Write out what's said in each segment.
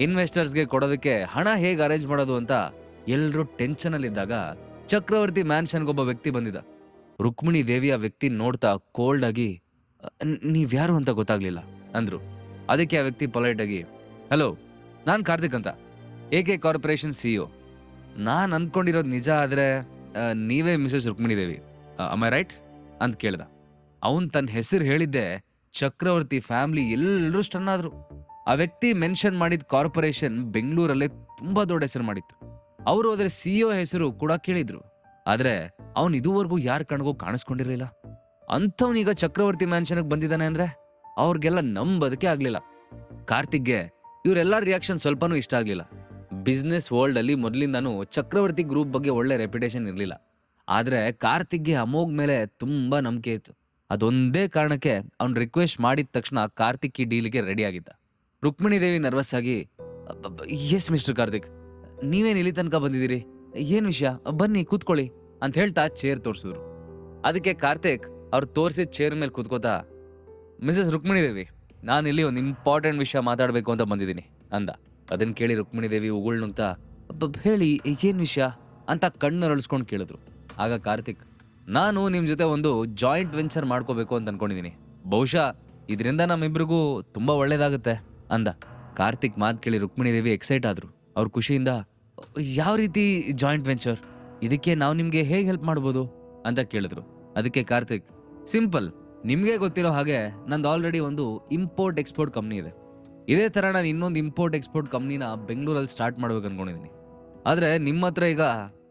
ಇನ್ವೆಸ್ಟರ್ಸ್ಗೆ ಕೊಡೋದಕ್ಕೆ ಹಣ ಹೇಗೆ ಅರೇಂಜ್ ಮಾಡೋದು ಅಂತ ಎಲ್ಲರೂ ಟೆನ್ಷನಲ್ಲಿದ್ದಾಗ ಚಕ್ರವರ್ತಿ ಮ್ಯಾನ್ಷನ್ಗೊಬ್ಬ ವ್ಯಕ್ತಿ ಬಂದಿದ್ದ. ರುಕ್ಮಿಣಿ ದೇವಿಯ ವ್ಯಕ್ತಿ ನೋಡ್ತಾ ಕೋಲ್ಡ್ ಆಗಿ "ಅ, ನ್- ನೀವ್ಯಾರು ಅಂತ ಗೊತ್ತಾಗ್ಲಿಲ್ಲ ಅಂದ್ರು. ಅದಕ್ಕೆ ಆ ವ್ಯಕ್ತಿ ಪೊಲೈಟ್ ಆಗಿ ಹಲೋ ನಾನು ಕಾರ್ತಿಕ್ ಅಂತ ಎ ಕೆ ಕಾರ್ಪೊರೇಷನ್ ಸಿಇಒ ನಾನು ಅಂದ್ಕೊಂಡಿರೋದು ನಿಜ ಆದರೆ ನೀವೇ Mrs Rukmini Devi I right ಅಂತ ಕೇಳ್ದ. ಅವನು ತನ್ನ ಹೆಸರು ಹೇಳಿದ್ದೆ ಚಕ್ರವರ್ತಿ ಫ್ಯಾಮಿಲಿ ಎಲ್ಲರೂ ಸ್ಟನ್ ಆದ್ರು. ಆ ವ್ಯಕ್ತಿ ಮೆನ್ಷನ್ ಮಾಡಿದ ಕಾರ್ಪೊರೇಷನ್ ಬೆಂಗಳೂರಲ್ಲೇ ತುಂಬಾ ದೊಡ್ಡ ಹೆಸರು ಮಾಡಿತ್ತು. ಅವರು ಅದರ ಸಿಇಒ ಹೆಸರು ಕೂಡ ಕೇಳಿದ್ರು. ಆದ್ರೆ ಅವನು ಇದುವರೆಗೂ ಯಾರ ಕಣ್ಗೂ ಕಾಣಿಸ್ಕೊಂಡಿರ್ಲಿಲ್ಲ. ಅಂಥವನೀಗ ಚಕ್ರವರ್ತಿ ಮ್ಯಾನ್ಷನ್ಗೆ ಬಂದಿದ್ದಾನೆ ಅಂದ್ರೆ ಅವ್ರಿಗೆಲ್ಲ ನಂಬೋದಕ್ಕೆ ಆಗ್ಲಿಲ್ಲ. ಕಾರ್ತಿಕ್ಗೆ ಇವರೆಲ್ಲ ರಿಯಾಕ್ಷನ್ ಸ್ವಲ್ಪನೂ ಇಷ್ಟ ಆಗ್ಲಿಲ್ಲ. ಬಿಸ್ನೆಸ್ ವರ್ಲ್ಡ್ ಅಲ್ಲಿ ಮೊದಲಿಂದಾನು ಚಕ್ರವರ್ತಿ ಗ್ರೂಪ್ ಬಗ್ಗೆ ಒಳ್ಳೆ ರೆಪ್ಯುಟೇಷನ್ ಇರಲಿಲ್ಲ. ಆದ್ರೆ ಕಾರ್ತಿಕ್ಗೆ ಅಮೋಘ್ ಮೇಲೆ ತುಂಬಾ ನಂಬಿಕೆ ಇತ್ತು. ಅದೊಂದೇ ಕಾರಣಕ್ಕೆ ಅವ್ನು ರಿಕ್ವೆಸ್ಟ್ ಮಾಡಿದ ತಕ್ಷಣ ಕಾರ್ತಿಕ್ ಈ ಡೀಲ್ಗೆ ರೆಡಿ ಆಗಿದ್ದ. ರುಕ್ಮಿಣಿ ದೇವಿ ನರ್ವಸ್ ಆಗಿ ಎಸ್ ಮಿಸ್ಟರ್ ಕಾರ್ತಿಕ್ ನೀವೇನು ಇಲ್ಲಿ ತನಕ ಬಂದಿದ್ದೀರಿ? ಏನು ವಿಷಯ? ಬನ್ನಿ ಕೂತ್ಕೊಳ್ಳಿ ಅಂತ ಹೇಳ್ತಾ ಚೇರ್ ತೋರಿಸಿದ್ರು. ಅದಕ್ಕೆ ಕಾರ್ತಿಕ್ ಅವ್ರು ತೋರಿಸಿದ ಚೇರ್ ಮೇಲೆ ಕೂತ್ಕೋತಾ ಮಿಸಸ್ ರುಕ್ಮಿಣಿ ದೇವಿ ನಾನು ಇಲ್ಲಿ ಒಂದು ಇಂಪಾರ್ಟೆಂಟ್ ವಿಷಯ ಮಾತಾಡಬೇಕು ಅಂತ ಬಂದಿದ್ದೀನಿ ಅಂದ. ಅದನ್ನು ಕೇಳಿ ರುಕ್ಮಿಣಿ ದೇವಿ ಉಗುಳ್ ನುಗ್ತಾ "ಅಬ್ಬಬ್ಬ, ಹೇಳಿ ಏನು ವಿಷಯ? ಅಂತ ಕಣ್ಣು ರಳಿಸ್ಕೊಂಡು ಕೇಳಿದ್ರು. ಆಗ ಕಾರ್ತಿಕ್ ನಾನು ನಿಮ್ಮ ಜೊತೆ ಒಂದು ಜಾಯಿಂಟ್ ವೆಂಚರ್ ಮಾಡ್ಕೋಬೇಕು ಅಂತ ಅಂದ್ಕೊಂಡಿದ್ದೀನಿ ಬಹುಶಃ ಇದರಿಂದ ನಮ್ಮಿಬ್ರಿಗೂ ತುಂಬ ಒಳ್ಳೇದಾಗುತ್ತೆ. ಅಂದ. ಕಾರ್ತಿಕ್ ಮಾತು ಕೇಳಿ ರುಕ್ಮಿಣಿ ದೇವಿ ಎಕ್ಸೈಟ್ ಆದರು. ಅವ್ರ ಖುಷಿಯಿಂದ, ಯಾವ ರೀತಿ ಜಾಯಿಂಟ್ ವೆಂಚರ್ ಇದಕ್ಕೆ ನಾವು ನಿಮಗೆ ಹೇಗೆ ಹೆಲ್ಪ್ ಮಾಡ್ಬೋದು? ಅಂತ ಕೇಳಿದ್ರು. ಅದಕ್ಕೆ ಕಾರ್ತಿಕ್ ಸಿಂಪಲ್ ನಿಮಗೆ ಗೊತ್ತಿರೋ ಹಾಗೆ ನಂದು ಆಲ್ರೆಡಿ ಒಂದು ಇಂಪೋರ್ಟ್ ಎಕ್ಸ್ಪೋರ್ಟ್ ಕಂಪ್ನಿ ಇದೆ. ಇದೇ ಥರ ನಾನು ಇನ್ನೊಂದು ಇಂಪೋರ್ಟ್ ಎಕ್ಸ್ಪೋರ್ಟ್ ಕಂಪ್ನಿನ ಬೆಂಗಳೂರಲ್ಲಿ ಸ್ಟಾರ್ಟ್ ಮಾಡ್ಬೇಕು ಅಂದ್ಕೊಂಡಿದ್ದೀನಿ ಆದರೆ ನಿಮ್ಮ ಹತ್ರ ಈಗ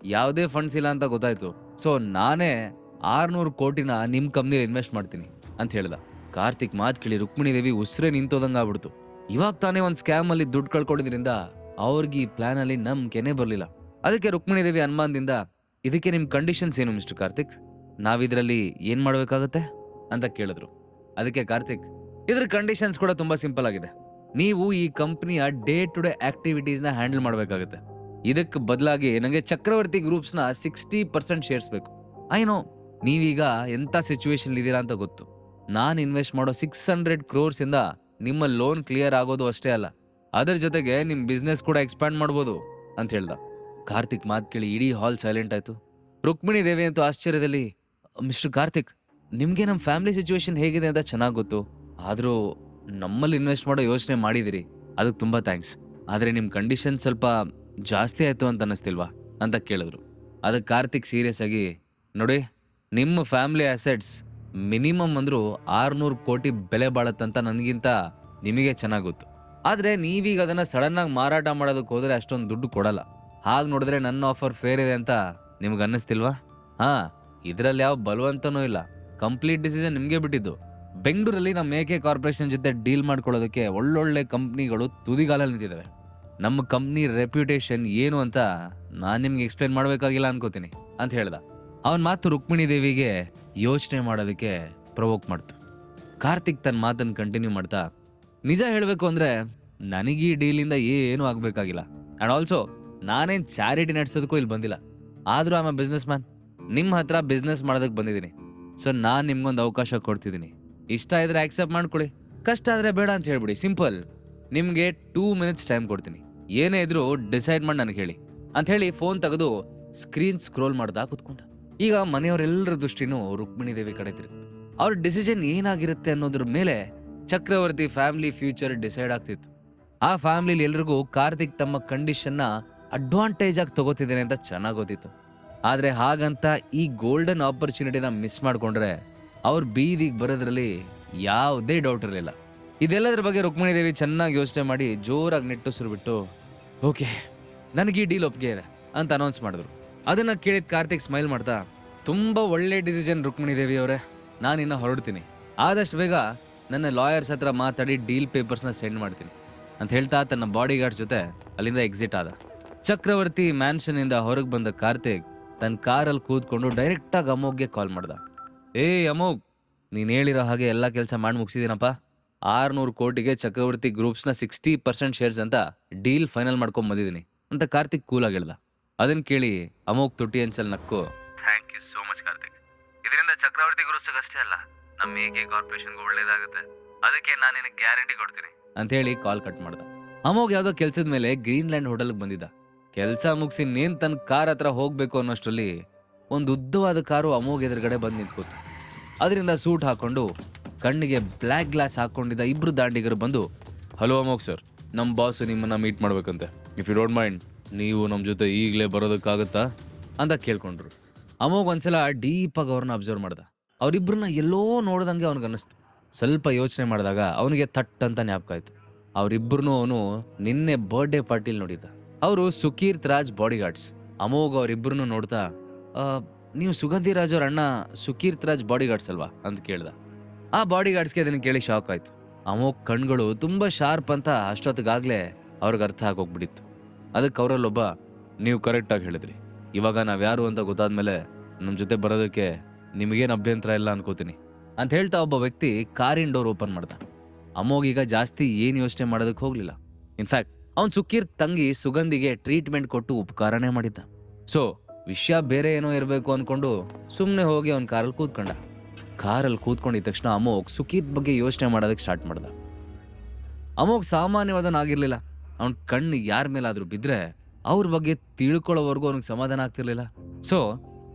ಯಾವುದೇ ಫಂಡ್ಸ್ ಇಲ್ಲ ಅಂತ ಗೊತ್ತಾಯಿತು. ಸೊ ನಾನೇ ಆರ್ನೂರು ಕೋಟಿನ ನಿಮ್ಮ ಕಂಪ್ನಿಲಿ ಇನ್ವೆಸ್ಟ್ ಮಾಡ್ತೀನಿ. ಅಂತ ಹೇಳ್ದ. ಕಾರ್ತಿಕ್ ಮಾತು ಕೇಳಿ ರುಕ್ಮಿಣಿ ದೇವಿ ಉಸಿರೇ ನಿಂತೋದಂಗೆ ಆಗ್ಬಿಡ್ತು. ಇವಾಗ ತಾನೇ ಒಂದು ಸ್ಕ್ಯಾಮ್ ಅಲ್ಲಿ ದುಡ್ಡು ಕಳ್ಕೊಂಡಿದ್ರಿಂದ ಅವ್ರಿಗೆ ಈ ಪ್ಲಾನ್ ಅಲ್ಲಿ ನಂಬಿಕೆನೇ ಬರಲಿಲ್ಲ. ಅದಕ್ಕೆ ರುಕ್ಮಿಣಿ ದೇವಿ ಅನುಮಾನದಿಂದ ಇದಕ್ಕೆ ನಿಮ್ಮ ಕಂಡೀಷನ್ಸ್ ಏನು ಮಿಸ್ಟರ್ ಕಾರ್ತಿಕ್? ನಾವಿದರಲ್ಲಿ ಏನು ಮಾಡಬೇಕಾಗತ್ತೆ? ಅಂತ ಕೇಳಿದ್ರು. ಅದಕ್ಕೆ ಕಾರ್ತಿಕ್, ಇದ್ರ ಕಂಡೀಷನ್ಸ್ ಕೂಡ ತುಂಬಾ ಸಿಂಪಲ್ ಆಗಿದೆ. ನೀವು ಈ ಕಂಪ್ನಿಯ ಡೇ ಟು ಡೇ ಆಕ್ಟಿವಿಟೀಸ್ನ ಹ್ಯಾಂಡಲ್ ಮಾಡಬೇಕಾಗುತ್ತೆ. ಇದಕ್ಕೆ ಬದಲಾಗಿ ನನಗೆ ಚಕ್ರವರ್ತಿ ಗ್ರೂಪ್ಸ್ನ ಸಿಕ್ಸ್ಟಿ ಪರ್ಸೆಂಟ್ ಶೇರ್ಸ್ ಬೇಕು. ಐ ನೋ ನೀವೀಗ ಎಂಥ ಸಿಚುವೇಶನ್ ಇದ್ದೀರಾ ಅಂತ ಗೊತ್ತು. ನಾನು ಇನ್ವೆಸ್ಟ್ ಮಾಡೋ ಸಿಕ್ಸ್ ಹಂಡ್ರೆಡ್ ಕ್ರೋರ್ಸ್ ಇಂದ ನಿಮ್ಮ ಲೋನ್ ಕ್ಲಿಯರ್ ಆಗೋದು ಅಷ್ಟೇ ಅಲ್ಲ. ಅದರ ಜೊತೆಗೆ ನಿಮ್ಮ ಬಿಸ್ನೆಸ್ ಕೂಡ ಎಕ್ಸ್ಪ್ಯಾಂಡ್ ಮಾಡ್ಬೋದು ಅಂತ ಹೇಳ್ದ. ಕಾರ್ತಿಕ್ ಮಾತು ಕೇಳಿ ಇಡೀ ಹಾಲ್ ಸೈಲೆಂಟ್ ಆಯ್ತು. ರುಕ್ಮಿಣಿ ದೇವಿ ಅಂತೂ ಆಶ್ಚರ್ಯದಲ್ಲಿ, ಮಿಸ್ಟರ್ ಕಾರ್ತಿಕ್, ನಿಮಗೆ ನಮ್ಮ ಫ್ಯಾಮಿಲಿ ಸಿಚುವೇಶನ್ ಹೇಗಿದೆ ಅಂತ ಚೆನ್ನಾಗಿ ಗೊತ್ತು. ಆದರೂ ನಮ್ಮಲ್ಲಿ ಇನ್ವೆಸ್ಟ್ ಮಾಡೋ ಯೋಚನೆ ಮಾಡಿದಿರಿ. ಅದಕ್ಕೆ ತುಂಬ ಥ್ಯಾಂಕ್ಸ್ ಆದರೆ ನಿಮ್ಮ ಕಂಡೀಷನ್ ಸ್ವಲ್ಪ ಜಾಸ್ತಿ ಆಯಿತು ಅಂತ ಅನ್ನಿಸ್ತಿಲ್ವಾ? ಅಂತ ಕೇಳಿದ್ರು. ಅದಕ್ಕೆ ಕಾರ್ತಿಕ್ ಸೀರಿಯಸ್ ಆಗಿ, ನೋಡಿ, ನಿಮ್ಮ ಫ್ಯಾಮಿಲಿ ಅಸೆಟ್ಸ್ ಮಿನಿಮಮ್ ಅಂದರೂ ಆರುನೂರು ಕೋಟಿ ಬೆಲೆ ಬಾಳತ್ತಂತ ನನಗಿಂತ ನಿಮಗೆ ಚೆನ್ನಾಗಿ ಗೊತ್ತು ಆದರೆ ನೀವೀಗ ಅದನ್ನು ಸಡನ್ನಾಗಿ ಮಾರಾಟ ಮಾಡೋದಕ್ಕೆ ಹೋದರೆ ಅಷ್ಟೊಂದು ದುಡ್ಡು ಕೊಡಲ್ಲ. ಹಾಗೆ ನೋಡಿದ್ರೆ ನನ್ನ ಆಫರ್ ಫೇರ್ ಇದೆ ಅಂತ ನಿಮ್ಗೆ ಅನ್ನಿಸ್ತಿಲ್ವಾ? ಹಾಂ, ಇದರಲ್ಲಿ ಯಾವ ಬಲವಂತನೂ ಇಲ್ಲ. ಕಂಪ್ಲೀಟ್ ಡಿಸಿಷನ್ ನಿಮಗೆ ಬಿಟ್ಟಿದ್ದು. ಬೆಂಗಳೂರಲ್ಲಿ ನಮ್ಮ ಮೇಕೆ ಕಾರ್ಪೊರೇಷನ್ ಜೊತೆ ಡೀಲ್ ಮಾಡ್ಕೊಳ್ಳೋದಕ್ಕೆ ಒಳ್ಳೊಳ್ಳೆ ಕಂಪ್ನಿಗಳು ತುದಿಗಾಲಲ್ಲಿ ನಿಂತಿದ್ದಾವೆ ನಮ್ಮ ಕಂಪ್ನಿ ರೆಪ್ಯುಟೇಷನ್ ಏನು ಅಂತ ನಾನು ನಿಮ್ಗೆ ಎಕ್ಸ್ಪ್ಲೇನ್ ಮಾಡಬೇಕಾಗಿಲ್ಲ ಅನ್ಕೋತೀನಿ, ಅಂತ ಹೇಳ್ದ. ಅವನ ಮಾತು ರುಕ್ಮಿಣಿ ದೇವಿಗೆ ಯೋಚನೆ ಮಾಡೋದಕ್ಕೆ ಪ್ರವೋಕ್ ಮಾಡ್ತು. ಕಾರ್ತಿಕ್ ತನ್ನ ಮಾತನ್ನು ಕಂಟಿನ್ಯೂ ಮಾಡ್ತಾ, ನಿಜ ಹೇಳಬೇಕು ಅಂದರೆ ನನಗೆ ಈ ಡೀಲಿಂದ ಏನೂ ಆಗಬೇಕಾಗಿಲ್ಲ. ಆ್ಯಂಡ್ ಆಲ್ಸೋ ನಾನೇನು ಚಾರಿಟಿ ನಡೆಸೋದಕ್ಕೂ ಇಲ್ಲಿ ಬಂದಿಲ್ಲ. ಆದರೂ ಆಮ ಬಿಸ್ನೆಸ್ ಮ್ಯಾನ್ ನಿಮ್ಮ ಹತ್ರ ಬಿಸ್ನೆಸ್ ಮಾಡೋದಕ್ಕೆ ಬಂದಿದ್ದೀನಿ. ಸೊ ನಾನು ನಿಮ್ಗೊಂದು ಅವಕಾಶ ಕೊಡ್ತಿದ್ದೀನಿ. ಇಷ್ಟ ಇದ್ರೆ ಆಕ್ಸೆಪ್ಟ್ ಮಾಡ್ಕೊಳ್ಳಿ ಕಷ್ಟ ಆದರೆ ಬೇಡ ಅಂತ ಹೇಳ್ಬಿಡಿ. ಸಿಂಪಲ್ ನಿಮಗೆ ಟೂ ಮಿನಿಟ್ಸ್ ಟೈಮ್ ಕೊಡ್ತೀನಿ. ಏನೇ ಇದ್ರೂ ಡಿಸೈಡ್ ಮಾಡಿ ನನಗೆ ಹೇಳಿ. ಅಂತ ಹೇಳಿ ಫೋನ್ ತೆಗೆದು ಸ್ಕ್ರೀನ್ ಸ್ಕ್ರೋಲ್ ಮಾಡ್ದಾ ಕುತ್ಕೊಂಡ. ಈಗ ಮನೆಯವರೆಲ್ಲರ ದೃಷ್ಟಿನೂ ರುಕ್ಮಿಣಿ ದೇವಿ ಕಡೆ ತಿರುಗಿತು ಅವ್ರ ಡಿಸಿಷನ್ ಏನಾಗಿರುತ್ತೆ ಅನ್ನೋದ್ರ ಮೇಲೆ ಚಕ್ರವರ್ತಿ ಫ್ಯಾಮಿಲಿ ಫ್ಯೂಚರ್ ಡಿಸೈಡ್ ಆಗ್ತಿತ್ತು. ಆ ಫ್ಯಾಮಿಲಿಲಿ ಎಲ್ರಿಗೂ ಕಾರ್ತಿಕ್ ತಮ್ಮ ಕಂಡೀಷನ್ನ ಅಡ್ವಾಂಟೇಜ್ ಆಗಿ ತಗೋತಿದ್ದೇನೆ ಅಂತ ಚೆನ್ನಾಗಿ ಗೊತ್ತಿತ್ತು. ಆದರೆ ಹಾಗಂತ ಈ ಗೋಲ್ಡನ್ ಆಪರ್ಚುನಿಟಿನ ಮಿಸ್ ಮಾಡಿಕೊಂಡ್ರೆ ಅವ್ರ ಬೀದಿಗೆ ಬರೋದ್ರಲ್ಲಿ ಯಾವುದೇ ಡೌಟ್ ಇರಲಿಲ್ಲ. ಇದೆಲ್ಲದ್ರ ಬಗ್ಗೆ ರುಕ್ಮಿಣಿ ದೇವಿ ಚೆನ್ನಾಗಿ ಯೋಚನೆ ಮಾಡಿ ಜೋರಾಗಿ ನೆಟ್ಟುಸಿರು ಬಿಟ್ಟು ಓಕೆ, ನನಗೆ ಈ ಡೀಲ್ ಒಪ್ಪಿಗೆ ಇದೆ ಅಂತ ಅನೌನ್ಸ್ ಮಾಡಿದ್ರು. ಅದನ್ನ ಕೇಳಿದ ಕಾರ್ತಿಕ್ ಸ್ಮೈಲ್ ಮಾಡ್ತಾ, ತುಂಬ ಒಳ್ಳೆ ಡಿಸಿಷನ್ ರುಕ್ಮಿಣಿ ದೇವಿ ಅವರೇ. ನಾನು ಇನ್ನ ಹೊರಡ್ತೀನಿ. ಆದಷ್ಟು ಬೇಗ ನನ್ನ ಲಾಯರ್ಸ್ ಹತ್ರ ಮಾತಾಡಿ ಡೀಲ್ ಪೇಪರ್ಸ್ನ ಸೆಂಡ್ ಮಾಡ್ತೀನಿ. ಅಂತ ಹೇಳ್ತಾ ತನ್ನ ಬಾಡಿ ಗಾರ್ಡ್ಸ್ ಜೊತೆ ಅಲ್ಲಿಂದ ಎಕ್ಸಿಟ್ ಆದ. ಚಕ್ರವರ್ತಿ ಮ್ಯಾನ್ಷನ್ ಇಂದ ಹೊರಗೆ ಬಂದ ಕಾರ್ತಿಕ್ ತನ್ನ ಕಾರಲ್ಲಿ ಕೂತ್ಕೊಂಡು ಡೈರೆಕ್ಟಾಗಿ ಅಮೋಘ್ಗೆ ಕಾಲ್ ಮಾಡ್ದ. ಏ ಅಮೋಘ್ ನೀನು ಹೇಳಿರೋ ಹಾಗೆ ಎಲ್ಲ ಕೆಲಸ ಮಾಡಿ ಮುಗಿಸಿದ್ದೀನಪ್ಪ ಆರುನೂರು ಕೋಟಿಗೆ ಚಕ್ರವರ್ತಿ ಗ್ರೂಪ್ಸ್ನ ಸಿಕ್ಸ್ಟಿ ಪರ್ಸೆಂಟ್ ಶೇರ್ಸ್ ಅಂತ ಡೀಲ್ ಫೈನಲ್ ಮಾಡ್ಕೊಂಡ್ ಬಂದಿದ್ದೀನಿ. ಅಂತ ಕಾರ್ತಿಕ್ ಕೂಲಾಗಿ ಹೇಳ್ದ. ಅದನ್ನ ಕೇಳಿ ಅಮೋಕ್ ತುಟಿ ಅನ್ಸಲ್ ನಕ್ಕು. Thank you so much Karthik. ಇದರಿಂದ ಚಕ್ರವರ್ತಿ ಗುರುಸಗಷ್ಟೇ ಅಲ್ಲ ನಮ್ಮ ಎ ಕೆ ಕಾರ್ಪೊರೇಷನ್ಗೂ ಒಳ್ಳೇದಾಗುತ್ತೆ. ಅದಕ್ಕೆ ನಾನು ನಿನಗೆ ಗ್ಯಾರಂಟಿ ಕೊಡ್ತೀನಿ. ಅಂತ ಹೇಳಿ ಕಾಲ್ ಕಟ್ ಮಾಡ್ದ. ಅಮೋಗ್ ಯಾವುದೋ ಕೆಲ್ಸದ ಮೇಲೆ ಗ್ರೀನ್ಲ್ಯಾಂಡ್ ಹೋಟೆಲ್ಗೆ ಬಂದಿದ್ದ. ಕೆಲಸ ಮುಗಿಸಿ ನೀನ್ ತನ್ನ ಕಾರ್ ಹತ್ರ ಹೋಗ್ಬೇಕು ಅನ್ನೋಷ್ಟರಲ್ಲಿ ಒಂದು ಉದ್ದವಾದ ಕಾರು ಅಮೋಗ್ ಎದುರುಗಡೆ ಬಂದು ನಿಂತ್ಕೋತು. ಅದರಿಂದ ಸೂಟ್ ಹಾಕೊಂಡು ಕಣ್ಣಿಗೆ ಬ್ಲ್ಯಾಕ್ ಗ್ಲಾಸ್ ಹಾಕೊಂಡಿದ್ದ ಇಬ್ರು ದಾಂಡಿಗರು ಬಂದು ಹಲೋ ಅಮೋಗ್ ಸರ್ ನಮ್ಮ ಬಾಸ್ ನಿಮ್ಮನ್ನ ಮೀಟ್ ಮಾಡ್ಬೇಕಂತೆ. ಇಫ್ ಯು ಡೋಂಟ್ ಮೈಂಡ್ ನೀವು ನಮ್ಮ ಜೊತೆ ಈಗಲೇ ಬರೋದಕ್ಕಾಗುತ್ತಾ? ಅಂತ ಕೇಳ್ಕೊಂಡ್ರು. ಅಮೋಗ್ ಒಂದ್ಸಲ ಡೀಪಾಗಿ ಅವ್ರನ್ನ ಅಬ್ಸರ್ವ್ ಮಾಡ್ದ. ಅವರಿಬ್ಬರನ್ನ ಎಲ್ಲೋ ನೋಡ್ದಂಗೆ ಅವ್ನಿಗೆ ಅನ್ನಿಸ್ತು. ಸ್ವಲ್ಪ ಯೋಚನೆ ಮಾಡಿದಾಗ ಅವನಿಗೆ ಥಟ್ ಅಂತ ಜ್ಞಾಪಕ ಆಯ್ತು. ಅವರಿಬ್ಬರನ್ನು ಅವನು ನಿನ್ನೆ ಬರ್ಡೇ ಪಾರ್ಟಿಲಿ ನೋಡಿದ್ದ. ಅವರು ಸುಕೀರ್ತ್ ರಾಜ್ ಬಾಡಿಗಾರ್ಡ್ಸ್ ಅಮೋಘ್ ಅವರಿಬ್ಬರನ್ನು ನೋಡ್ತಾ "ಆ, ನೀವು ಸುಗಂಧಿ ರಾಜ್ ಅವ್ರ ಅಣ್ಣ ಸುಕೀರ್ತ್ ರಾಜ್ ಬಾಡಿಗಾರ್ಡ್ಸ್ ಅಲ್ವಾ? ಅಂತ ಕೇಳ್ದ. ಆ ಬಾಡಿಗಾರ್ಡ್ಸ್ಗೆ ಅದನ್ನು ಕೇಳಿ ಶಾಕ್ ಆಯ್ತು. ಅಮೋಘ್ ಕಣ್ಗಳು ತುಂಬಾ ಶಾರ್ಪ್ ಅಂತ ಅಷ್ಟೊತ್ತಿಗಾಗಲೇ ಅವ್ರಿಗೆ ಅರ್ಥ ಆಗೋಗ್ಬಿಟ್ಟಿತ್ತು. ಅದಕ್ಕೆ ಅವರಲ್ಲೊಬ್ಬ ನೀವು ಕರೆಕ್ಟಾಗಿ ಹೇಳಿದ್ರಿ. ಇವಾಗ ನಾವ್ಯಾರು ಅಂತ ಗೊತ್ತಾದ್ಮೇಲೆ ನಮ್ಮ ಜೊತೆ ಬರೋದಕ್ಕೆ ನಿಮಗೇನು ಅಭ್ಯಂತರ ಇಲ್ಲ ಅನ್ಕೋತೀನಿ. ಅಂತ ಹೇಳ್ತಾ ಒಬ್ಬ ವ್ಯಕ್ತಿ ಕಾರಿನ ಡೋರ್ ಓಪನ್ ಮಾಡ್ದ. ಈಗ ಜಾಸ್ತಿ ಏನು ಯೋಚನೆ ಮಾಡೋದಕ್ಕೆ ಹೋಗಲಿಲ್ಲ. ಇನ್ಫ್ಯಾಕ್ಟ್ ಅವ್ನ್ ಸುಕ್ಕೀರ್ ತಂಗಿ ಸುಗಂಧಿಗೆ ಟ್ರೀಟ್ಮೆಂಟ್ ಕೊಟ್ಟು ಉಪಕಾರನೇ ಮಾಡಿದ್ದ. ಸೊ ವಿಷಯ ಬೇರೆ ಏನೋ ಇರಬೇಕು ಅನ್ಕೊಂಡು ಸುಮ್ಮನೆ ಹೋಗಿ ಅವ್ನ ಕಾರಲ್ಲಿ ಕೂತ್ಕೊಂಡ. ಕಾರಲ್ಲಿ ಕೂತ್ಕೊಂಡಿದ ತಕ್ಷಣ ಅಮೋಗ್ ಸುಖೀತ್ ಬಗ್ಗೆ ಯೋಚನೆ ಮಾಡೋದಕ್ಕೆ ಸ್ಟಾರ್ಟ್ ಮಾಡ್ದ. ಅಮೋಗ್ ಸಾಮಾನ್ಯವಾದನಾಗಿರ್ಲಿಲ್ಲ ಅವನ ಕಣ್ಣು ಯಾರ ಮೇಲಾದರೂ ಬಿದ್ರೆ ಅವ್ರ ಬಗ್ಗೆ ತಿಳ್ಕೊಳ್ಳೋವರೆಗೂ ಅವನಿಗೆ ಸಮಾಧಾನ ಆಗ್ತಿರ್ಲಿಲ್ಲ. ಸೊ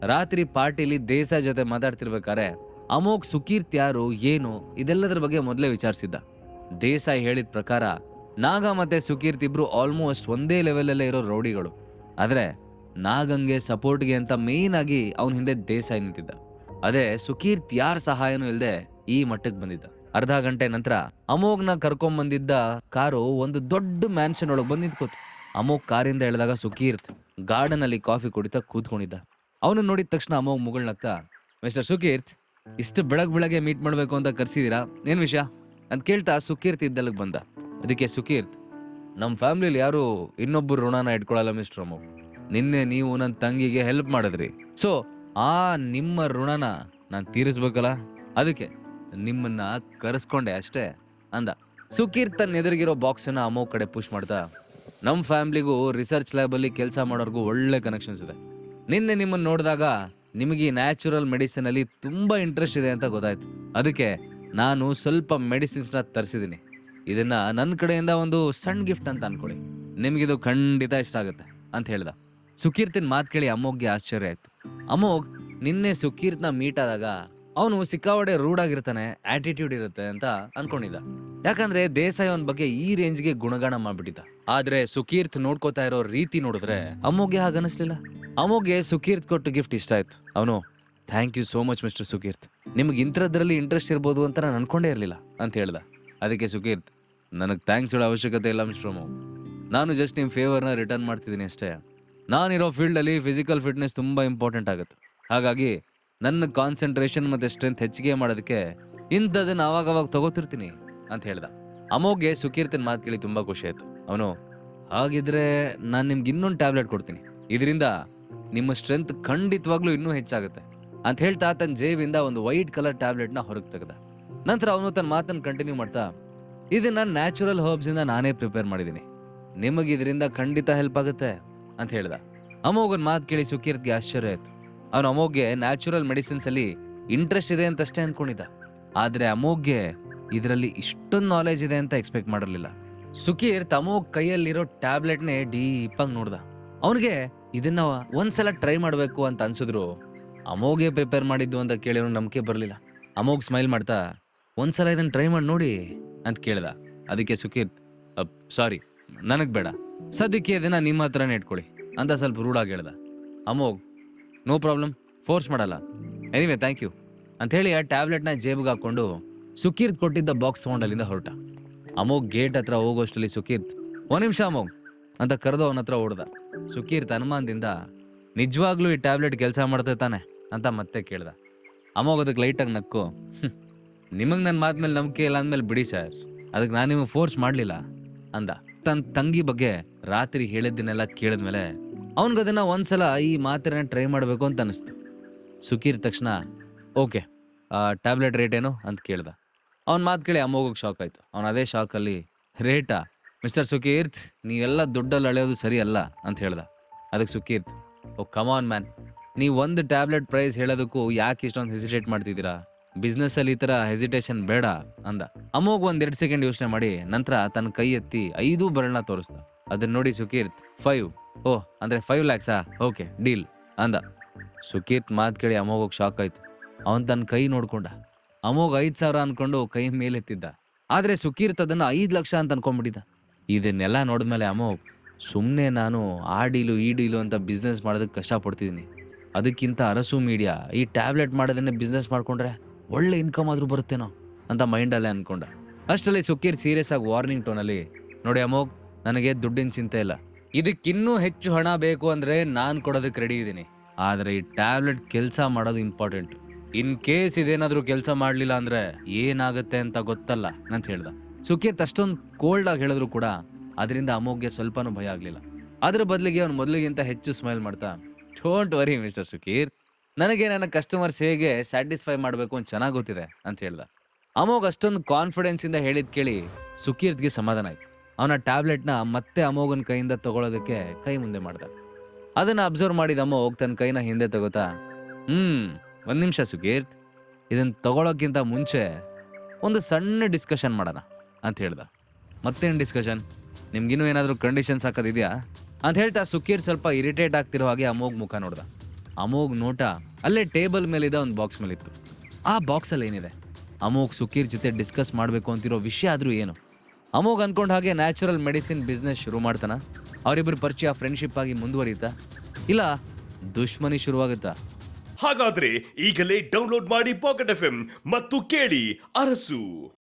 ರಾತ್ರಿ ಪಾರ್ಟಿಲಿ ದೇಸಾಯ ಜೊತೆ ಮಾತಾಡ್ತಿರ್ಬೇಕಾದ್ರೆ ಅಮೋಘ್ ಸುಕೀರ್ತ್ ಯಾರು, ಏನು, ಇದೆಲ್ಲದರ ಬಗ್ಗೆ ಮೊದಲೇ ವಿಚಾರಿಸಿದ್ದ. ದೇಸಾಯಿ ಹೇಳಿದ ಪ್ರಕಾರ ನಾಗ ಮತ್ತೆ ಸುಕೀರ್ತ್ ಇಬ್ರು ಆಲ್ಮೋಸ್ಟ್ ಒಂದೇ ಲೆವೆಲಲ್ಲೇ ಇರೋ ರೌಡಿಗಳು. ಆದರೆ ನಾಗಂಗೆ ಸಪೋರ್ಟ್ಗೆ ಅಂತ ಮೇನ್ ಆಗಿ ಅವನ ಹಿಂದೆ ದೇಸಾಯಿ ನಿಂತಿದ್ದ. ಅದೇ ಸುಕೀರ್ತ್ ಯಾರ ಸಹಾಯನೂ ಇಲ್ಲದೆ ಈ ಮಟ್ಟಕ್ಕೆ ಬಂದಿದ್ದ. ಅರ್ಧ ಗಂಟೆ ನಂತರ ಅಮೋಘ್ನ ಕರ್ಕೊಂಬಂದಿದ್ದ ಕಾರು ಒಂದು ದೊಡ್ಡ ಮ್ಯಾನ್ಷನ್ ಒಳಗೆ ಬಂದು ನಿಂತ್ಕೋತು. ಅಮೋಘ್ ಕಾರಿಂದ ಇಳಿದಾಗ ಸುಕೀರ್ತ್ ಗಾರ್ಡನ್ ಅಲ್ಲಿ ಕಾಫಿ ಕುಡಿತಾ ಕೂತ್ಕೊಂಡಿದ್ದ. ಅವನು ನೋಡಿದ ತಕ್ಷಣ ಅಮೋಘ್ ಮುಗುಳ್ನಗ್ತಾ ಮಿಸ್ಟರ್ ಸುಕೀರ್ತ್, ಇಷ್ಟು ಬೆಳಗ್ ಬೆಳಗ್ಗೆ ಮೀಟ್ ಮಾಡಬೇಕು ಅಂತ ಕರೆಸಿದ್ದೀರಾ ಏನು ವಿಷಯ? ಅಂತ ಕೇಳ್ತಾ ಸುಕೀರ್ತ್ ಇದ್ದಲ್ಲಿಗೆ ಬಂದ. ಅದಕ್ಕೆ ಸುಕೀರ್ತ್ ನಮ್ಮ ಫ್ಯಾಮಿಲಿಲಿ ಯಾರು ಇನ್ನೊಬ್ಬರು ಋಣನ ಇಟ್ಕೊಳ್ಳಲ್ಲ ಮಿಸ್ಟರ್ ಅಮೋಘ್. ನಿನ್ನೆ ನೀವು ನನ್ನ ತಂಗಿಗೆ ಹೆಲ್ಪ್ ಮಾಡಿದ್ರಿ. ಸೊ ಆ ನಿಮ್ಮ ಋಣನ ನಾನು ತೀರಿಸ್ಬೇಕಲ್ಲ? ಅದಕ್ಕೆ ನಿಮ್ಮನ್ನ ಕರೆಸ್ಕೊಂಡೆ ಅಷ್ಟೇ ಅಂದ. ಸುಕೀರ್ತನ್ ಎದುರಿಗಿರೋ ಬಾಕ್ಸನ್ನ ಅಮೋಘ್ ಕಡೆ ಪುಷ್ ಮಾಡ್ತಾ ನಮ್ಮ ಫ್ಯಾಮ್ಲಿಗೂ ರಿಸರ್ಚ್ ಲ್ಯಾಬಲ್ಲಿ ಕೆಲಸ ಮಾಡೋರ್ಗೂ ಒಳ್ಳೆ ಕನೆಕ್ಷನ್ಸ್ ಇದೆ. ನಿನ್ನೆ ನಿಮ್ಮನ್ನು ನೋಡಿದಾಗ ನಿಮಗೆ ನ್ಯಾಚುರಲ್ ಮೆಡಿಸಿನಲ್ಲಿ ತುಂಬ ಇಂಟ್ರೆಸ್ಟ್ ಇದೆ ಅಂತ ಗೊತ್ತಾಯ್ತು. ಅದಕ್ಕೆ ನಾನು ಸ್ವಲ್ಪ ಮೆಡಿಸಿನ್ಸ್ನ ತರಿಸಿದ್ದೀನಿ ಇದನ್ನ ನನ್ನ ಕಡೆಯಿಂದ ಒಂದು ಸಣ್ಣ ಗಿಫ್ಟ್ ಅಂತ ಅನ್ಕೊಳ್ಳಿ. ನಿಮಗಿದು ಖಂಡಿತ ಇಷ್ಟ ಆಗುತ್ತೆ ಅಂತ ಹೇಳ್ದ. ಸುಕೀರ್ತಿನ ಮಾತು ಕೇಳಿ ಅಮೋಘ್ಗೆ ಆಶ್ಚರ್ಯ ಆಯ್ತು. ಅಮೋಘ್ ನಿನ್ನೆ ಸುಕೀರ್ತ್ನ ಮೀಟ್ ಆದಾಗ ಅವನು ಸಿಕ್ಕಾವಡೆ ರೂಡ್ ಆಗಿರ್ತಾನೆ ಆಟಿಟ್ಯೂಡ್ ಇರುತ್ತೆ ಅಂತ ಅನ್ಕೊಂಡಿದ್ದ. ಯಾಕಂದ್ರೆ ದೇಸಾಯಿ ಅವನ ಬಗ್ಗೆ ಈ ರೇಂಜ್ಗೆ ಗುಣಗಾನ ಮಾಡ್ಬಿಟ್ಟಿದ್ದ. ಆದ್ರೆ ಸುಕೀರ್ತ್ ನೋಡ್ಕೋತಾ ಇರೋ ರೀತಿ ನೋಡಿದ್ರೆ ಅಮೋಘ್ಗೆ ಹಾಗನ್ನಿಸ್ಲಿಲ್ಲ ಅಮ್ಮಗೆ ಸುಕೀರ್ತ್ ಕೊಟ್ಟು ಗಿಫ್ಟ್ ಇಷ್ಟ ಆಯ್ತು. ಅವನು thank you so much Mr Sukeerth. ನಿಮ್ಗೆ ಇಂಥದ್ರಲ್ಲಿ ಇಂಟ್ರೆಸ್ಟ್ ಇರ್ಬೋದು ಅಂತ ನಾನು ಅನ್ಕೊಂಡೇ ಇರಲಿಲ್ಲ, ಅಂತ ಹೇಳ್ದ. ಅದಕ್ಕೆ ಸುಕೀರ್ತ್, ನನಗೆ ಥ್ಯಾಂಕ್ಸ್ ಹೇಳೋ ಅವಶ್ಯಕತೆ ಇಲ್ಲ ಮಿಸ್ಟರ್ ಅಮೋ ನಾನು ಜಸ್ಟ್ ನಿಮ್ಮ ಫೇವರ್ನ ರಿಟರ್ನ್ ಮಾಡ್ತಿದ್ದೀನಿ ಅಷ್ಟೇ. ನಾನಿರೋ ಫೀಲ್ಡಲ್ಲಿ ಫಿಸಿಕಲ್ ಫಿಟ್ನೆಸ್ ತುಂಬ ಇಂಪಾರ್ಟೆಂಟ್ ಆಗುತ್ತೆ. ಹಾಗಾಗಿ ನನ್ನ ಕಾನ್ಸಂಟ್ರೇಷನ್ ಮತ್ತು ಸ್ಟ್ರೆಂತ್ ಹೆಚ್ಚಿಗೆ ಮಾಡೋದಕ್ಕೆ ಇಂಥದನ್ನ ಅವಾಗವಾಗ ತಗೋತಿರ್ತೀನಿ ಅಂತ ಹೇಳ್ದ. ಅಮೋಗೆ ಸುಕೀರ್ತನ್ ಮಾತು ಕೇಳಿ ತುಂಬ ಖುಷಿ ಆಯ್ತು. ಅವನು, ಹಾಗಿದ್ರೆ ನಾನು ನಿಮ್ಗೆ ಇನ್ನೊಂದು ಟ್ಯಾಬ್ಲೆಟ್ ಕೊಡ್ತೀನಿ. ಇದರಿಂದ ನಿಮ್ಮ ಸ್ಟ್ರೆಂತ್ ಖಂಡಿತವಾಗ್ಲೂ ಇನ್ನೂ ಹೆಚ್ಚಾಗುತ್ತೆ. ಅಂತ ಹೇಳ್ತಾ ತನ್ನ ಜೇಬಿಂದ ಒಂದು ವೈಟ್ ಕಲರ್ ಟ್ಯಾಬ್ಲೆಟ್ನ ಹೊರಗೆ ತೆಗೆದ. ನಂತರ ಅವನು ತನ್ನ ಮಾತನ್ನು ಕಂಟಿನ್ಯೂ ಮಾಡ್ತಾ, ಇದನ್ನ ನ್ಯಾಚುರಲ್ ಇಂದ ನಾನೇ ಪ್ರಿಪೇರ್ ಮಾಡಿದ್ದೀನಿ ನಿಮಗೆ ಇದರಿಂದ ಖಂಡಿತ ಹೆಲ್ಪ್ ಆಗುತ್ತೆ. ಅಂತ ಹೇಳ್ದ. ಅಮೋಗನ್ ಮಾತು ಕೇಳಿ ಸುಕೀರ್ತ್ಗೆ ಆಶ್ಚರ್ಯ ಆಯ್ತು. ಅವನು ಅಮೋಘ್ಗೆ ನ್ಯಾಚುರಲ್ ಮೆಡಿಸಿನ್ಸ್ ಅಲ್ಲಿ ಇಂಟ್ರೆಸ್ಟ್ ಇದೆ ಅಂತಷ್ಟೇ ಅನ್ಕೊಂಡಿದ್ದ. ಆದ್ರೆ ಅಮೋಘ್ಗೆ ಇದರಲ್ಲಿ ಇಷ್ಟೊಂದು ನಾಲೆಜ್ ಇದೆ ಅಂತ ಎಕ್ಸ್ಪೆಕ್ಟ್ ಮಾಡಿರಲಿಲ್ಲ. ಸುಖೀರ್ ತಮೋ ಕೈಯಲ್ಲಿರೋ ಟ್ಯಾಬ್ಲೆಟ್ನೇ ಡೀಪಾಗಿ ನೋಡ್ದ. ಅವನಿಗೆ ಇದನ್ನ ಒಂದ್ಸಲ ಟ್ರೈ ಮಾಡಬೇಕು ಅಂತ ಅನ್ಸಿದ್ರು. ಅಮೋಗೆ ಪ್ರಿಪೇರ್ ಮಾಡಿದ್ದು ಅಂತ ಕೇಳಿರೋ ನಂಬಿಕೆ ಬರಲಿಲ್ಲ. ಅಮೋಗ್ ಸ್ಮೈಲ್ ಮಾಡ್ತಾ ಒಂದ್ಸಲ ಇದನ್ನ ಟ್ರೈ ಮಾಡಿ ನೋಡಿ ಅಂತ ಕೇಳ್ದ. ಅದಕ್ಕೆ ಸುಖೀರ್ ಸಾರಿ ನನಗೆ ಬೇಡ. ಸದ್ಯಕ್ಕೆ ಇದನ್ನ ನಿಮ್ಮ ಹತ್ರನೇ ಇಟ್ಕೊಳ್ಳಿ ಅಂತ ಸ್ವಲ್ಪ ರೂಢಾಗಿ ಹೇಳ್ದ. ಅಮೋಘ್ ನೋ ಪ್ರಾಬ್ಲಮ್ ಫೋರ್ಸ್ ಮಾಡಲ್ಲ. ಎನಿವೆ ಥ್ಯಾಂಕ್ ಯು ಅಂಥೇಳಿ ಆ ಟ್ಯಾಬ್ಲೆಟ್ನ ಜೇಬಿಗೆ ಹಾಕ್ಕೊಂಡು ಸುಕೀರ್ತ್ ಕೊಟ್ಟಿದ್ದ ಬಾಕ್ಸ್ ತೊಗೊಂಡಲ್ಲಿಂದ ಹೊರಟ. ಅಮೋಗ್ ಗೇಟ್ ಹತ್ರ ಹೋಗೋಷ್ಟರಲ್ಲಿ ಸುಕೀರ್ತ್, ಒಂದು ನಿಮಿಷ ಅಮೋಗ್ ಅಂತ ಕರೆದು ಅವನ ಹತ್ರ ಓಡ್ದ. ಸುಕೀರ್ತ್ ಅನುಮಾನದಿಂದ, ನಿಜವಾಗ್ಲೂ ಈ ಟ್ಯಾಬ್ಲೆಟ್ ಕೆಲಸ ಮಾಡ್ತೇ ತಾನೆ ಅಂತ ಮತ್ತೆ ಕೇಳ್ದ. ಅಮೋಗ್ ಅದಕ್ಕೆ ಲೈಟಾಗಿ ನಕ್ಕು ನಿಮಗೆ ನನ್ನ ಮಾತು ಮೇಲೆ ನಂಬಿಕೆ ಇಲ್ಲ ಅಂದಮೇಲೆ ಬಿಡಿ ಸರ್. ಅದಕ್ಕೆ ನಾನು ನಿಮಗೆ ಫೋರ್ಸ್ ಮಾಡಲಿಲ್ಲ. ಅಂದ. ತನ್ನ ತಂಗಿ ಬಗ್ಗೆ ರಾತ್ರಿ ಹೇಳಿದ್ದನ್ನೆಲ್ಲ ಕೇಳಿದ್ಮೇಲೆ ಅವನಿಗದನ್ನ ಒಂದ್ಸಲ ಈ ಮಾತ್ರೆನ ಟ್ರೈ ಮಾಡಬೇಕು ಅಂತ ಅನಿಸ್ತು. ಸುಕೀರ್ ತಕ್ಷಣ, ಓಕೆ ಟ್ಯಾಬ್ಲೆಟ್ ರೇಟ್ ಏನು? ಅಂತ ಕೇಳ್ದ. ಅವ್ನ ಮಾತು ಕೇಳಿ ಅಮ್ಮೋಗೋಗಿ ಶಾಕ್ ಆಯ್ತು. ಅವ್ನು ಅದೇ ಶಾಕಲ್ಲಿ ರೇಟಾ ಮಿಸ್ಟರ್ ಸುಖೀರ್ತ್ ನೀವೆಲ್ಲ ದುಡ್ಡಲ್ಲಿ ಅಳೆಯೋದು ಸರಿ ಅಲ್ಲ ಅಂತ ಹೇಳ್ದ. ಅದಕ್ಕೆ ಸುಖೀರ್ತ್ ಓ ಕಮಾನ್ ಮ್ಯಾನ್ ನೀವು ಒಂದು ಟ್ಯಾಬ್ಲೆಟ್ ಪ್ರೈಸ್ ಹೇಳೋದಕ್ಕೂ ಯಾಕೆ ಇಷ್ಟೊಂದು ಹೆಸಿಟೇಟ್ ಮಾಡ್ತಿದ್ದೀರಾ? ಬಿಸ್ನೆಸ್ಸಲ್ಲಿ ಈ ಥರ ಹೆಸಿಟೇಷನ್ ಬೇಡ, ಅಂದ. ಅಮೋಘ್ ಒಂದೆರಡು ಸೆಕೆಂಡ್ ಯೋಚನೆ ಮಾಡಿ, ನಂತರ ತನ್ನ ಕೈ ಎತ್ತಿ ಐದು ಬೆರಳನ್ನ ತೋರಿಸ್ದ. ಅದನ್ನ ನೋಡಿ ಸುಕೀರ್ತ್, ಫೈವ್, ಓ, ಅಂದ್ರೆ ಫೈವ್ ಲ್ಯಾಕ್ಸಾ? ಓಕೆ, ಡೀಲ್, ಅಂದ. ಸುಕೀರ್ತ್ ಮಾತು ಕೇಳಿ ಅಮೋಘಗೆ ಶಾಕ್ ಆಯ್ತು. ಅವನ್ ತನ್ನ ಕೈ ನೋಡ್ಕೊಂಡ. ಅಮೋಘ್ ಐದು ಸಾವಿರ ಅನ್ಕೊಂಡು ಕೈ ಮೇಲೆತ್ತಿದ್ದ. ಆದ್ರೆ ಸುಕೀರ್ತ್ ಅದನ್ನ ಐದು ಲಕ್ಷ ಅಂತ ಅನ್ಕೊಂಡ್ಬಿಟ್ಟಿದ್ದ. ಇದನ್ನೆಲ್ಲ ನೋಡಿದ್ಮೇಲೆ ಅಮೋಘ್ ಸುಮ್ಮನೆ ನಾನು ಆ ಡೀಲು, ಈ ಡೀಲು ಅಂತ ಬಿಸ್ನೆಸ್ ಮಾಡೋದಕ್ಕೆ ಕಷ್ಟಪಡ್ತಿದ್ದೀನಿ. ಅದಕ್ಕಿಂತ ಅರಸು ಮೀಡಿಯಾ ಈ ಟ್ಯಾಬ್ಲೆಟ್ ಮಾಡೋದನ್ನೇ ಬಿಸ್ನೆಸ್ ಮಾಡ್ಕೊಂಡ್ರೆ ಒಳ್ಳೆ ಇನ್ಕಮ್ ಆದರೂ ಬರುತ್ತೇನೋ? ಅಂತ ಮೈಂಡಲ್ಲೇ ಅನ್ಕೊಂಡ. ಅಷ್ಟರಲ್ಲಿ ಸುಕೀರ್ ಸೀರಿಯಸ್ ಆಗಿ ವಾರ್ನಿಂಗ್ ಟೋನಲ್ಲಿ ನೋಡಿ ಅಮೋಘ್ ನನಗೆ ದುಡ್ಡಿನ ಚಿಂತೆ ಇಲ್ಲ. ಇದಕ್ಕಿನ್ನೂ ಹೆಚ್ಚು ಹಣ ಬೇಕು ಅಂದರೆ ನಾನು ಕೊಡೋದಕ್ಕೆ ರೆಡಿ ಇದ್ದೀನಿ. ಆದರೆ ಈ ಟ್ಯಾಬ್ಲೆಟ್ ಕೆಲಸ ಮಾಡೋದು ಇಂಪಾರ್ಟೆಂಟ್ ಇನ್ ಕೇಸ್ ಇದೇನಾದರೂ ಕೆಲಸ ಮಾಡಲಿಲ್ಲ ಅಂದರೆ ಏನಾಗುತ್ತೆ ಅಂತ ಗೊತ್ತಲ್ಲ ಅಂತ ಹೇಳ್ದ. ಸುಖೇತ್ ಅಷ್ಟೊಂದು ಕೋಲ್ಡ್ ಆಗಿ ಹೇಳಿದ್ರು ಕೂಡ ಅದರಿಂದ ಅಮೋಘ್ಗೆ ಸ್ವಲ್ಪನೂ ಭಯ ಆಗಲಿಲ್ಲ. ಅದ್ರ ಬದಲಿಗೆ ಅವ್ನು ಮೊದಲಿಗಿಂತ ಹೆಚ್ಚು ಸ್ಮೈಲ್ ಮಾಡ್ತಾ ಡೋಂಟ್ ವರಿ ಮಿಸ್ಟರ್ ಸುಖೀರ್ ನನಗೆ ನನ್ನ ಕಸ್ಟಮರ್ಸ್ ಹೇಗೆ ಸ್ಯಾಟಿಸ್ಫೈ ಮಾಡಬೇಕು ಅಂತ ಚೆನ್ನಾಗಿ ಗೊತ್ತಿದೆ ಅಂತ ಹೇಳ್ದ. ಅಮೋಘ್ ಅಷ್ಟೊಂದು ಕಾನ್ಫಿಡೆನ್ಸಿಂದ ಹೇಳಿದ್ ಕೇಳಿ ಸುಕೀರ್ತ್ಗೆ ಸಮಾಧಾನ ಆಯ್ತು. ಅವನ ಟ್ಯಾಬ್ಲೆಟ್ನ ಮತ್ತೆ ಅಮೋಘನ ಕೈಯಿಂದ ತಗೊಳ್ಳೋದಕ್ಕೆ ಕೈ ಮುಂದೆ ಮಾಡ್ದ. ಅದನ್ನ ಅಬ್ಸರ್ವ್ ಮಾಡಿದ ಅಮೋಘ್ ತನ್ನ ಕೈನ ಹಿಂದೆ ತಗೋತಾ, ಹ್ಮ್, ಒಂದು ನಿಮಿಷ ಸುಕೀರ್ತ್ ಇದನ್ನ ತಗೊಳ್ಳೋಕ್ಕಿಂತ ಮುಂಚೆ ಒಂದು ಸಣ್ಣ ಡಿಸ್ಕಷನ್ ಮಾಡೋಣ, ಅಂತ ಹೇಳ್ದ. ಮತ್ತೇನು ಡಿಸ್ಕಷನ್? ನಿಮ್ಗಿನ್ನೂ ಏನಾದರೂ ಕಂಡೀಷನ್ಸ್ ಹಾಕೋದಿದೆಯಾ? ಅಂತ ಹೇಳ್ತಾ ಸುಕೀರ್ ಸ್ವಲ್ಪ ಇರಿಟೇಟ್ ಆಗ್ತಿರೋ ಹಾಗೆ ಅಮೋಗ್ ಮುಖ ನೋಡ್ದ. ಅಮೋಗ್ ನೋಟ ಅಲ್ಲೇ ಟೇಬಲ್ ಮೇಲಿದ್ದ ಒಂದು ಬಾಕ್ಸ್ ಮೇಲಿತ್ತು. ಆ ಬಾಕ್ಸಲ್ಲಿ ಏನಿದೆ ಅಮೋಗ್ ಸುಕೀರ್ ಜೊತೆ ಡಿಸ್ಕಸ್ ಮಾಡಬೇಕು ಅಂತಿರೋ ವಿಷಯ ಆದರೂ ಏನು? ಅಮೋಘ್ ಅನ್ಕೊಂಡ ಹಾಗೆ ನ್ಯಾಚುರಲ್ ಮೆಡಿಸಿನ್ ಬಿಸ್ನೆಸ್ ಶುರು ಮಾಡ್ತಾನ. ಅವರಿಬ್ಬರು ಪರಿಚಯ ಫ್ರೆಂಡ್ಶಿಪ್ ಆಗಿ ಮುಂದುವರಿಯುತ್ತಾ? ಇಲ್ಲ, ದುಶ್ಮನಿ ಶುರುವಾಗುತ್ತಾ? ಹಾಗಾದ್ರೆ ಈಗಲೇ ಡೌನ್ಲೋಡ್ ಮಾಡಿ ಪಾಕೆಟ್ ಎಫ್ ಮತ್ತು ಕೇಳಿ ಅರಸು.